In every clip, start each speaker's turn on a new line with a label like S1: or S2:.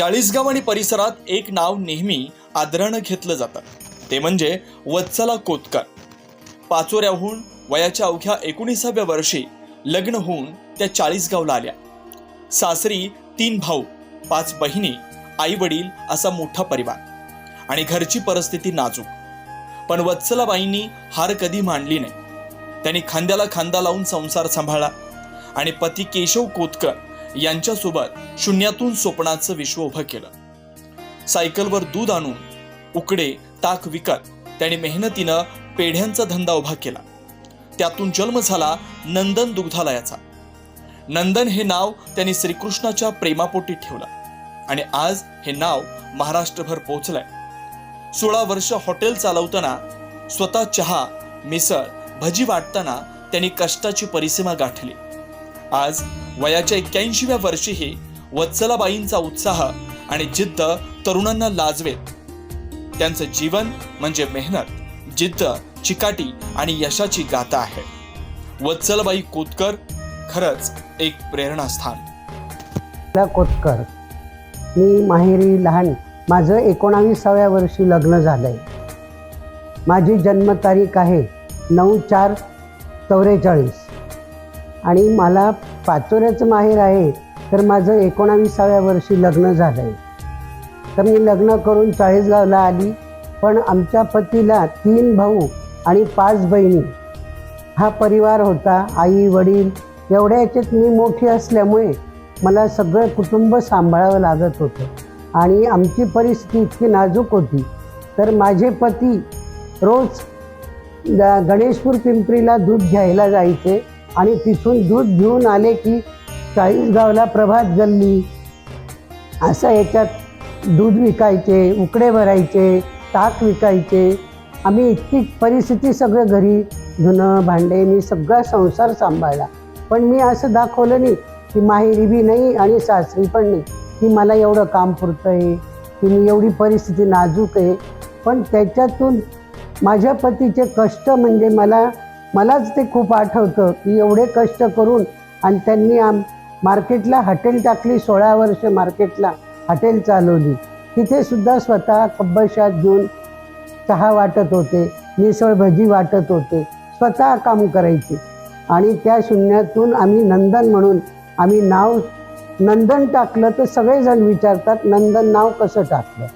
S1: चाळीसगाव आणि परिसरात एक नाव नेहमी आदरानं घेतलं जातं. ते म्हणजे वत्सला कोतकर. पाचोऱ्याहून वयाच्या अवघ्या एकोणीसाव्या वर्षी लग्न होऊन त्या चाळीसगावला आल्या. सासरी तीन भाऊ पाच बहिणी आई वडील असा मोठा परिवार आणि घरची परिस्थिती नाजूक. पण वत्सलाबाईंनी हार कधी मांडली नाही. त्यांनी खांद्याला खांदा लावून संसार सांभाळला आणि पती केशव कोतकर यांच्यासोबत शून्यातून स्वप्नाचं विश्व उभं केलं. सायकलवर दूध आणून उकडे ताक विकत त्याने मेहनतीनं पेढ्यांचा धंदा उभा केला. त्यातून जन्म झाला नंदन दुग्धालयाचा. नंदन हे नाव त्यांनी श्रीकृष्णाच्या प्रेमापोटी ठेवलं आणि आज हे नाव महाराष्ट्रभर पोहोचलंय. सोळा वर्ष हॉटेल चालवताना स्वतः चहा मिसळ भजी वाटताना त्यांनी कष्टाची परिसीमा गाठली. आज वयाच्या एक्क्याऐंशीव्या वर्षीही वत्सलाबाईंचा उत्साह आणि जिद्द तरुणांना लाजवेत. त्यांचं जीवन म्हणजे मेहनत जिद्द चिकाटी आणि यशाची गाथा आहे. वत्सलबाई कोतकर खरंच एक प्रेरणास्थान.
S2: कोतकर. मी माहेरी लहान माझं एकोणावीसाव्या वर्षी लग्न झालंय. माझी जन्मतारीख आहे नऊ चार चौवेचाळीस आणि मला पाचोऱ्याचं माहेर आहे तर माझं एकोणावीसाव्या वर्षी लग्न झालं आहे तर मी लग्न करून चाळीसगावला आली पण आमच्या पतीला तीन भाऊ आणि पाच बहिणी. हा परिवार होता आई वडील एवढ्या याच्यात मी मोठी असल्यामुळे मला सगळं कुटुंब सांभाळावं लागत होतं. आणि आमची परिस्थिती इतकी नाजूक होती. तर माझे पती रोज गणेशपूर पिंपरीला दूध घ्यायला जायचे. आणि तिथून दूध घेऊन आले की चाळीसगावला प्रभात गल्ली. असं याच्यात दूध विकायचे उकडे भरायचे ताक विकायचे. आम्ही इतकी परिस्थिती सगळं घरी धुणं भांडे मी सगळा संसार सांभाळला. पण मी असं दाखवलं नाही की माहेरी बी नाही आणि सासरी पण नाही की मला एवढं काम पुरतं आहे की मी एवढी परिस्थिती नाजूक आहे. पण त्याच्यातून माझ्या पतीचे कष्ट म्हणजे मला मलाच ते खूप आठवतं की एवढे कष्ट करून आणि त्यांनी आम मार्केटला हॉटेल टाकली सोळा वर्ष मार्केटला हॉटेल चालवली. तिथे सुद्धा स्वतः कब्बशात घेऊन चहा वाटत होते मिसळ भजी वाटत होते. स्वतः काम करायचे. आणि त्या शून्यातून आम्ही नंदन म्हणून आम्ही नाव नंदन टाकलं तर सगळेजण विचारतात नंदन नाव कसं टाकलं?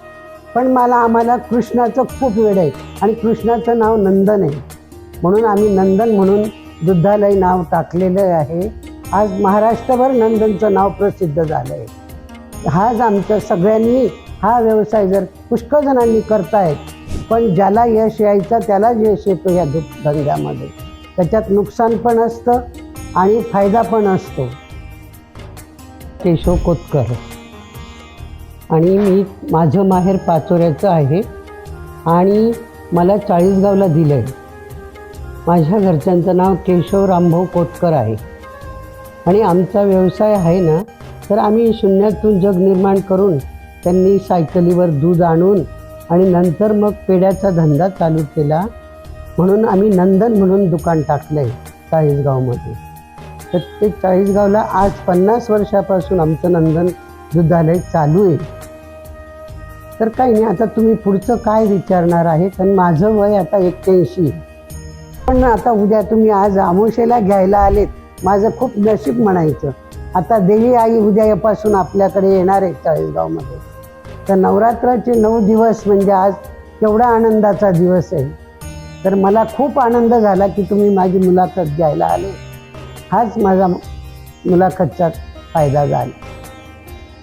S2: पण मला आम्हाला कृष्णाचं खूप वेळ आहे आणि कृष्णाचं नाव नंदन आहे. म्हणून आम्ही नंदन म्हणून दुग्धालय नाव टाकलेलं आहे. आज महाराष्ट्रभर नंदनचं नाव प्रसिद्ध झालं आहे हाच आमच्या सगळ्यांनी हा व्यवसाय जर पुष्कळ जणांनी करतायत पण ज्याला यश यायचं त्यालाच यश येतो या दुध धंद्यामध्ये. त्याच्यात नुकसान पण असतं आणि फायदा पण असतो. केशव कोतकर. आणि मी माझं माहेर पाचोऱ्याचं आहे. आणि मला चाळीसगावला दिलं आहे माझ्या घरच्यांचं नाव केशव रामभाऊ कोतकर आहे. आणि आमचा व्यवसाय आहे ना तर आम्ही शून्यातून जग निर्माण करून त्यांनी सायकलीवर दूध आणून आणि नंतर मग पेढ्याचा धंदा चालू केला. म्हणून आम्ही नंदन म्हणून दुकान टाकलं आहे चाळीसगावमध्ये. तर ते चाळीसगावला आज पन्नास वर्षापासून आमचं नंदन दुधालय चालू आहे. तर काही नाही आता तुम्ही पुढचं काय विचारणार आहे कारण माझं वय आता एक्क्याऐंशी. आहे. पण आता उद्या तुम्ही आज आमोशेला घ्यायला आलेत. माझं खूप नशीब म्हणायचं. आता देवी आई उद्यापासून आपल्याकडे येणार आहे चाळीसगावमध्ये. तर नवरात्राचे नऊ दिवस म्हणजे आज केवढा आनंदाचा दिवस आहे. तर मला खूप आनंद झाला की तुम्ही माझी मुलाखत घ्यायला आले. हाच माझा मुलाखतचा फायदा झाला.